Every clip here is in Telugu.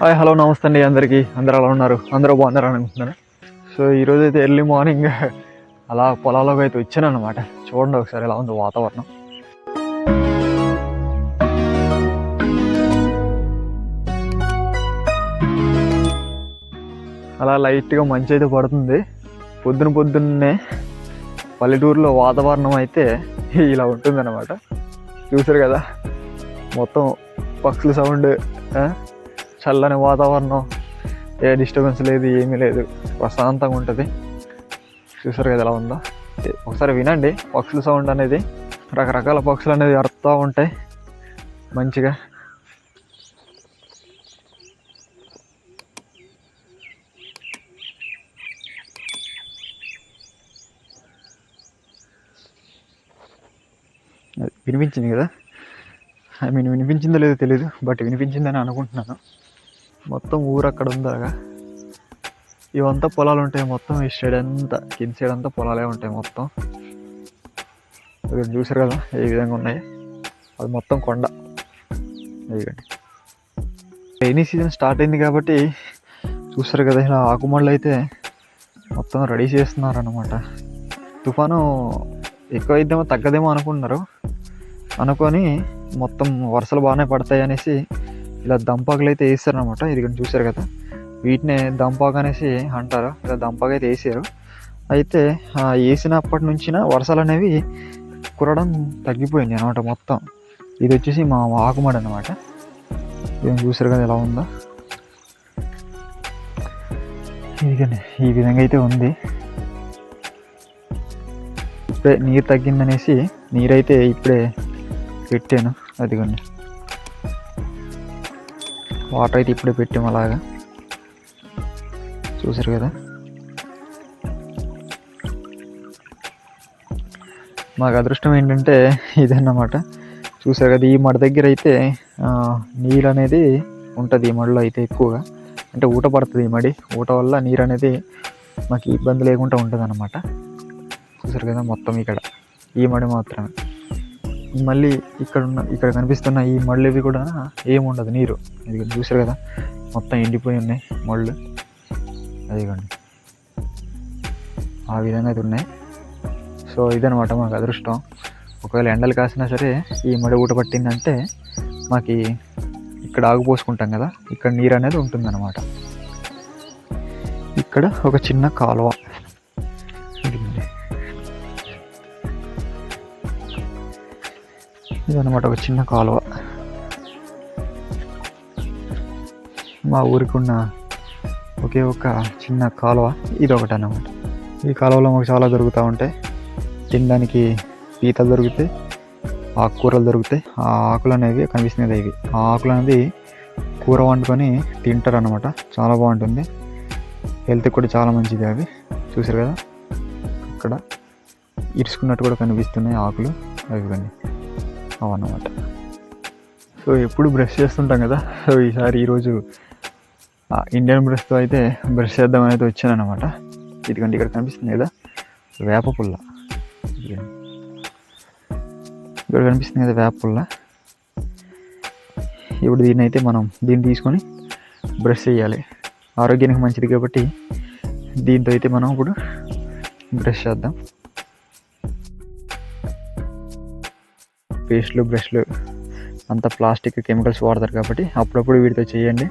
హాయ్ హలో నమస్తే అండి అందరికీ. అందరూ ఎలా ఉన్నారు? అందరూ బాగున్నారు అనుకుంటున్నాను. సో ఈరోజు అయితే ఎర్లీ మార్నింగ్. అలా పొలాల్లోకి అయితే వచ్చాను అనమాట చూడండి ఒకసారి ఎలా ఉంది వాతావరణం. అలా లైట్గా మంచి అయితే పడుతుంది. పొద్దున పొద్దున్నే పల్లెటూరులో వాతావరణం అయితే ఇలా ఉంటుందన్నమాట. చూసారు కదా? మొత్తం పక్షుల సౌండ్ చల్లని వాతావరణం ఏ డిస్టర్బెన్స్ లేదు ఏమీ లేదు. ప్రశాంతంగా ఉంటుంది. చూసారు కదా ఎలా ఉందో? ఒకసారి వినండి. పక్షుల సౌండ్ అనేది రకరకాల పక్షులు అనేది అరుస్తూ ఉంటాయి. మంచిగా. అది వినిపించింది కదా? ఐ మీన్ వినిపించిందో లేదో తెలియదు బట్ వినిపించిందని అనుకుంటున్నాను. మొత్తం ఊరు అక్కడ ఉందగా ఇవంతా పొలాలు ఉంటాయి మొత్తం ఈ సైడ్ అంతా. కింద సైడ్ అంతా పొలాలే ఉంటాయి మొత్తం. ఇక్కడ చూసారు కదా ఏ విధంగా ఉన్నాయి? అది మొత్తం కొండ. ఇదిగండి. రైనీ సీజన్ స్టార్ట్ అయింది కాబట్టి చూస్తారు కదా ఇలా ఆకుమళ్ళు అయితే మొత్తం రెడీ చేస్తున్నారు అనమాట తుఫాను ఎక్కువైద్దేమో తగ్గదేమో అనుకున్నారు అనుకొని మొత్తం వరుసలు బాగానే పడతాయి అనేసి ఇలా దంపాకులు అయితే వేస్తారనమాట ఇది కానీ చూసారు కదా. వీటినే దంపాక అనేసి అంటారు. ఇలా దంపాక అయితే వేసారు. అయితే వేసినప్పటి నుంచిన వర్షాలు అనేవి కురడం తగ్గిపోయింది అనమాట మొత్తం. ఇది వచ్చేసి మా ఆకుమడి అనమాట ఇది చూసారు కదా ఎలా ఉందో. ఇదిగండి ఈ విధంగా అయితే ఉంది. ఇప్పుడే నీరు తగ్గిందనేసి నీరైతే ఇప్పుడే పెట్టాను. అదిగోండి. వాటర్ అయితే ఇప్పుడే పెట్టాము అలాగా. చూసారు కదా? మాకు అదృష్టం ఏంటంటే ఇదన్నమాట. చూసారు కదా ఈ మడ దగ్గర అయితే నీరు అనేది ఉంటుంది ఈ మడిలో అయితే ఎక్కువగా. అంటే ఊట పడుతుంది ఈ మడి. ఊట వల్ల నీరు అనేది మాకు ఇబ్బంది లేకుండా ఉంటుంది అన్నమాట చూసారు కదా మొత్తం ఇక్కడ. ఈ మడి మాత్రమే. మళ్ళీ ఇక్కడ ఉన్న ఇక్కడ కనిపిస్తున్న ఈ మళ్ళీ ఇవి కూడా ఏముండదు నీరు. ఇది చూసారు కదా? మొత్తం ఎండిపోయి ఉన్నాయి మళ్ళు. అదిగోండి. ఆ విధంగా అయితే ఉన్నాయి. సో ఇదనమాట మాకు అదృష్టం. ఒకవేళ ఎండలు కాసినా సరే ఈ మడి ఊట పట్టిందంటే మాకు ఇక్కడ ఆగుపోసుకుంటాం కదా? ఇక్కడ నీరు అనేది ఉంటుందన్నమాట. ఇక్కడ ఒక చిన్న కాలువ. ఇదనమాట ఒక చిన్న కాలువ. మా ఊరికి ఉన్న ఒకే ఒక చిన్న కాలువ ఇది ఒకటి అన్నమాట ఈ కాలువలో మాకు చాలా దొరుకుతూ ఉంటాయి. తినడానికి పీతలు దొరుకుతాయి ఆకుకూరలు దొరుకుతాయి. ఆ ఆకులు అనేవి కనిపిస్తున్నాయి ఇవి. ఆ ఆకులు అనేది కూర వండుకొని తింటారు అనమాట చాలా బాగుంటుంది. హెల్త్కి కూడా చాలా మంచిది అవి. చూసారు కదా? ఇక్కడ ఇరుచుకున్నట్టు కూడా కనిపిస్తున్నాయి ఆకులు. అవి కానీ అవన్నమాట సో ఎప్పుడు బ్రష్ చేస్తుంటాం కదా. సో ఈసారి ఈరోజు ఇండియన్ బ్రష్తో అయితే బ్రష్ చేద్దామని అయితే వచ్చాను అనమాట ఇదిగంటే ఇక్కడ కనిపిస్తుంది కదా. వేప పుల్ల. ఇక్కడ కనిపిస్తుంది కదా వేప పుల్ల. ఇప్పుడు దీన్ని అయితే మనం దీన్ని తీసుకొని బ్రష్ చేయాలి. ఆరోగ్యానికి మంచిది కాబట్టి దీంతో అయితే మనం ఇప్పుడు బ్రష్ చేద్దాం. పేస్ట్లు బ్రష్లు అంత ప్లాస్టిక్ కెమికల్స్ వాడతారు కాబట్టి అప్పుడప్పుడు వీటితో చేయండి.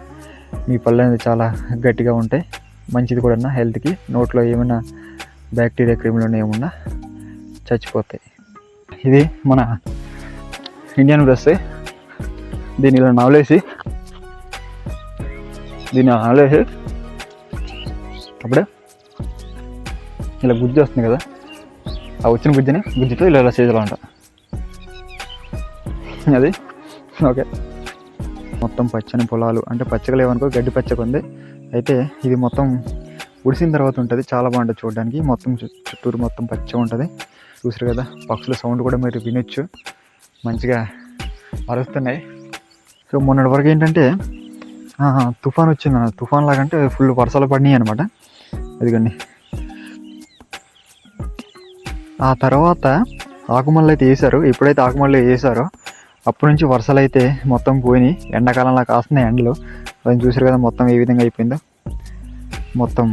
మీ పళ్ళు అనేది చాలా గట్టిగా ఉంటాయి. మంచిది కూడా హెల్త్కి. నోట్లో ఏమైనా బ్యాక్టీరియా క్రిములు ఏమన్నా చచ్చిపోతాయి. ఇది మన ఇండియన్ బ్రష్. దీన్ని ఇలా నవలేసి దీన్ని నవలేసి అప్పుడే ఇలా గుజ్జు వస్తుంది కదా. ఆ వచ్చిన గుజ్జుని గుజ్జుతో ఇలా ఇలా చేయాలంట అది? ఓకే. మొత్తం పచ్చని పొలాలు అంటే పచ్చగా లేవనుకో గడ్డి పచ్చగా ఉంది. అయితే ఇది మొత్తం ఉడిసిన తర్వాత ఉంటుంది. చాలా బాగుంటుంది చూడడానికి. మొత్తం చుట్టూరు మొత్తం పచ్చగా ఉంటుంది. చూసారు కదా పక్షుల సౌండ్ కూడా మీరు వినొచ్చు. మంచిగా అరుస్తున్నాయి. సో మొన్నటి వరకు ఏంటంటే తుఫాన్ వచ్చింది అన్న. తుఫాన్ లాగంటే ఫుల్ వర్షాలు పడినాయి అనమాట అదిగండి ఆ తర్వాత ఆకుమల్లు అయితే వేసారు ఎప్పుడైతే ఆకుమల్లు వేసారో అప్పటి నుంచి వర్షాలు అయితే మొత్తం పోయినాయి. ఎండాకాలంలో కాస్తున్నాయి ఎండలు. అది చూసారు కదా మొత్తం ఏ విధంగా అయిపోయిందో. మొత్తం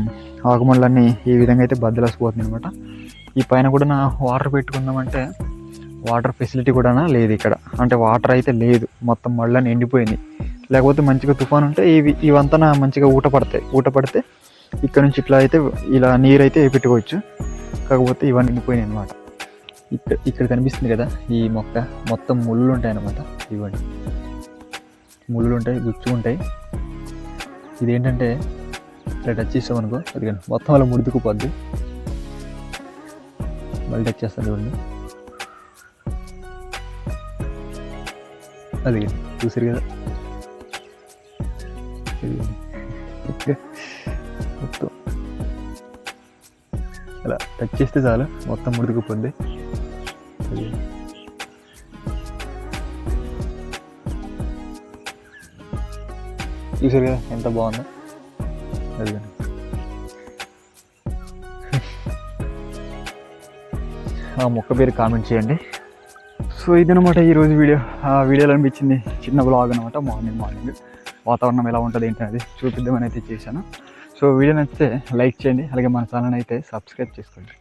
ఆకుమళ్ళన్నీ ఈ విధంగా అయితే బద్దలేసిపోతుంది అనమాట ఈ పైన కూడా నా వాటర్ పెట్టుకుందామంటే వాటర్ ఫెసిలిటీ కూడా లేదు ఇక్కడ. అంటే వాటర్ అయితే లేదు. మొత్తం మళ్ళీ ఎండిపోయింది లేకపోతే మంచిగా తుఫాన్ ఉంటే ఇవి ఇవంతా మంచిగా ఊట పడతాయి. ఊట పడితే ఇక్కడ నుంచి ఇట్లా అయితే ఇలా నీరు అయితే పెట్టుకోవచ్చు. కాకపోతే ఇవన్నీ ఎండిపోయినాయి అనమాట ఇక్కడ ఇక్కడ కనిపిస్తుంది కదా ఈ మొక్క. మొత్తం ముళ్ళు ఉంటాయి అన్నమాట ఇవ్వండి. ముళ్ళు ఉంటాయి గుచ్చు ఉంటాయి ఇదేంటంటే ఇట్లా టచ్ చేస్తాం అనుకో అది కానీ మొత్తం అలా ముడుతుకుపోద్ది మళ్ళీ టచ్ చేస్తాను చూడండి. అది చూసారు కదా. మొత్తం. అలా టచ్ చేస్తే చాలు మొత్తం ముడుకుపోద్ది చూసారు కదా ఎంత బాగుందో? ఆ మొక్క పేరు కామెంట్ చేయండి. సో ఇదనమాట ఈరోజు వీడియో. ఆ వీడియోలో అనిపించింది చిన్న బ్లాగ్ అనమాట మార్నింగ్ మార్నింగ్. వాతావరణం ఎలా ఉంటుంది ఏంటి అనేది చూపిద్దామని అయితే చేశాను. సో వీడియో నచ్చితే లైక్ చేయండి అలాగే మన ఛానల్ అయితే సబ్స్క్రైబ్ చేసుకోండి.